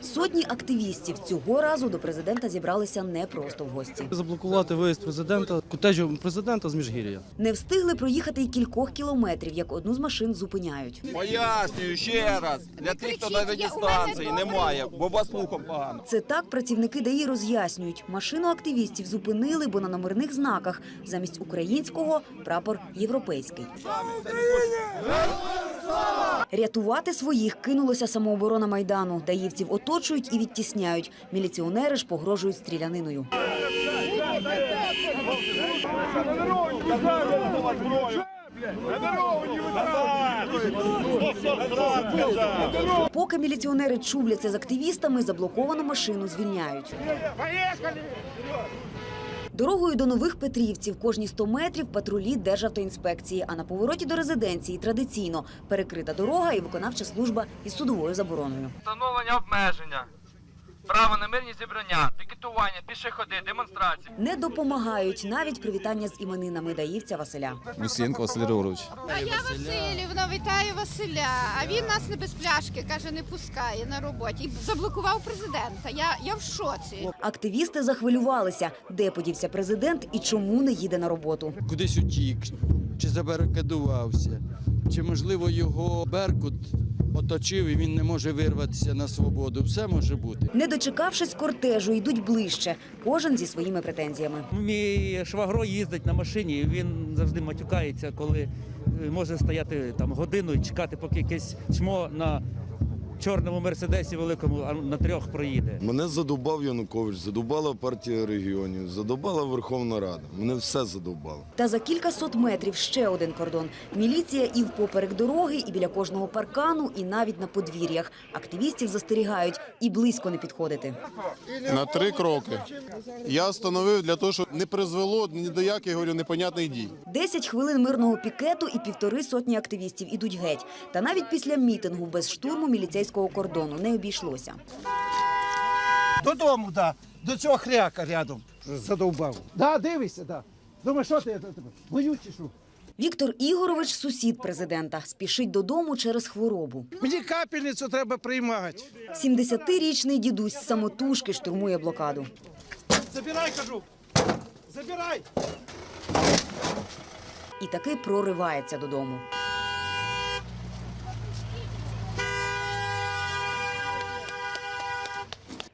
Сотні активістів цього разу до президента зібралися не просто в гості. Заблокувати виїзд президента, котежу президента з Міжгір'я. Не встигли проїхати й кількох кілометрів, як одну з машин зупиняють. Пояснюю ще раз для тих, хто на дистанції немає, бо вас слухом погано. Це так працівники ДАІ роз'яснюють. Машину активістів зупинили, бо на номерних знаках замість українського прапор європейський. Рятувати своїх кинулося самооборона майдану. Даївців оточують і відтісняють. Міліціонери ж погрожують стріляниною. Поки міліціонери чубляться з активістами, заблоковану машину звільняють. Дорогою до нових Петрівців кожні 100 метрів патрулі Державтоінспекції, а на повороті до резиденції традиційно перекрита дорога і виконавча служба із судовою забороною. Встановлення обмеження, право на мирні зібрання, пікетування, пішоходи, демонстрації. Не допомагають навіть привітання з іменинами даївця Василя. Мусієнко Василь Григорович. А я Васильівна, вітаю Василя. А він нас не без пляшки, каже, не пускає на роботі. І заблокував президента. Я, я в шоці. Активісти захвилювалися, де подівся президент і чому не їде на роботу. кудись утік, чи забарикадувався, чи можливо його Беркут оточив і він не може вирватися на свободу. Все може бути. Не дочекавшись кортежу, йдуть ближче, кожен зі своїми претензіями. Мій швагро їздить на машині, він завжди матюкається, коли е, може стояти там годину і чекати, поки якесь чмо на чорному мерседесі великому а на трьох проїде. Мене задовбав Янукович, задовбала партія регіонів, задовбала Верховна Рада. Мене все задовбало. Та за кілька сот метрів ще один кордон. Міліція і впоперек дороги, і біля кожного паркану, і навіть на подвір'ях. Активістів застерігають і близько не підходити. на три кроки. Я встановив для того, щоб не призвело ні до яких говорю, непонятних дій. Десять хвилин мирного пікету і півтори сотні активістів ідуть геть. Та навіть після мітингу без штурму міліцейського кордону не обійшлося. Додому, да. До цього хряка рядом задовбав. Да, дивися, да. Думаєш, що ти? Боюсь чи що? Віктор Ігорович, сусід президента, спішить додому через хворобу. Мені капельницю треба приймати. 70-річний дідусь самотужки штурмує блокаду. Забирай, кажу. Забирай. І таки проривається додому.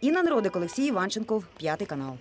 Інна Народик, Олексій Іванченков, п'ятий канал.